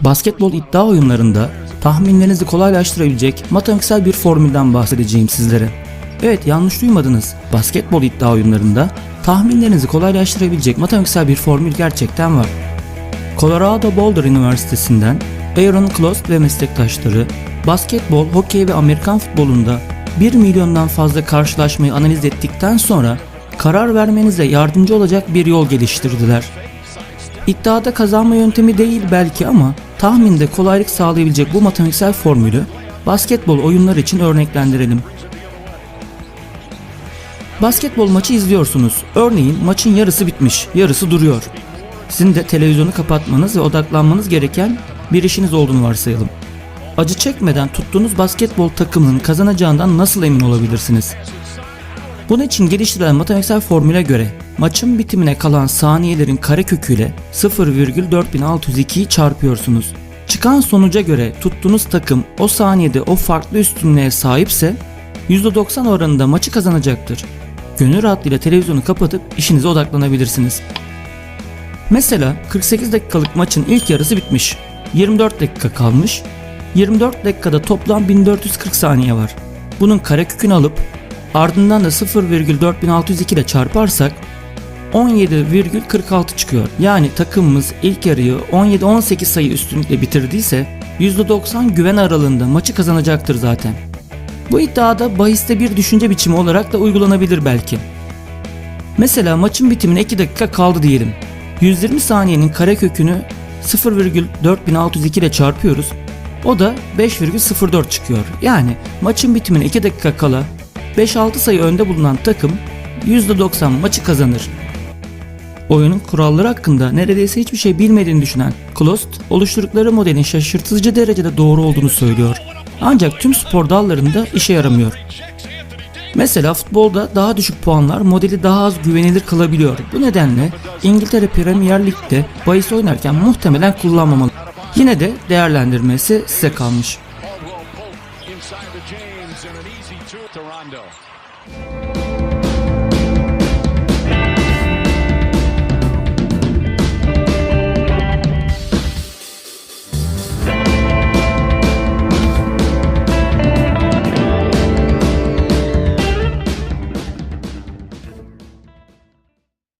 Basketbol iddia oyunlarında tahminlerinizi kolaylaştırabilecek matematiksel bir formülden bahsedeceğim sizlere. Evet yanlış duymadınız. Basketbol iddia oyunlarında tahminlerinizi kolaylaştırabilecek matematiksel bir formül gerçekten var. Colorado Boulder Üniversitesi'nden Aaron Clost ve meslektaşları basketbol, hokey ve Amerikan futbolunda 1 milyondan fazla karşılaşmayı analiz ettikten sonra karar vermenize yardımcı olacak bir yol geliştirdiler. İddiada kazanma yöntemi değil belki ama tahminde kolaylık sağlayabilecek bu matematiksel formülü basketbol oyunları için örneklendirelim. Basketbol maçı izliyorsunuz. Örneğin maçın yarısı bitmiş, yarısı duruyor. Sizin de televizyonu kapatmanız ve odaklanmanız gereken bir işiniz olduğunu varsayalım. Acı çekmeden tuttuğunuz basketbol takımının kazanacağından nasıl emin olabilirsiniz? Bunun için geliştirilen matematiksel formüle göre maçın bitimine kalan saniyelerin kareköküyle 0,4602'yi çarpıyorsunuz. Çıkan sonuca göre tuttuğunuz takım o saniyede o farklı üstünlüğe sahipse %90 oranında maçı kazanacaktır. Gönül rahatlığıyla televizyonu kapatıp işinize odaklanabilirsiniz. Mesela 48 dakikalık maçın ilk yarısı bitmiş. 24 dakika kalmış. 24 dakikada toplam 1440 saniye var. Bunun karekökünü alıp ardından da 0,4602 ile çarparsak 17,46 çıkıyor. Yani takımımız ilk yarıyı 17-18 sayı üstünlükle bitirdiyse %90 güven aralığında maçı kazanacaktır zaten. Bu iddiada bahiste bir düşünce biçimi olarak da uygulanabilir belki. Mesela maçın bitimine 2 dakika kaldı diyelim. 120 saniyenin karekökünü 0,4602 ile çarpıyoruz. O da 5,04 çıkıyor. Yani maçın bitimine 2 dakika kala 5-6 sayı önde bulunan takım %90 maçı kazanır. Oyunun kuralları hakkında neredeyse hiçbir şey bilmediğini düşünen Klost, oluşturdukları modelin şaşırtıcı derecede doğru olduğunu söylüyor. Ancak tüm spor dallarında işe yaramıyor. Mesela futbolda daha düşük puanlar modeli daha az güvenilir kılabiliyor. Bu nedenle İngiltere Premier Lig'de bahis oynarken muhtemelen kullanmamalı. Yine de değerlendirmesi size kalmış. To Rondo.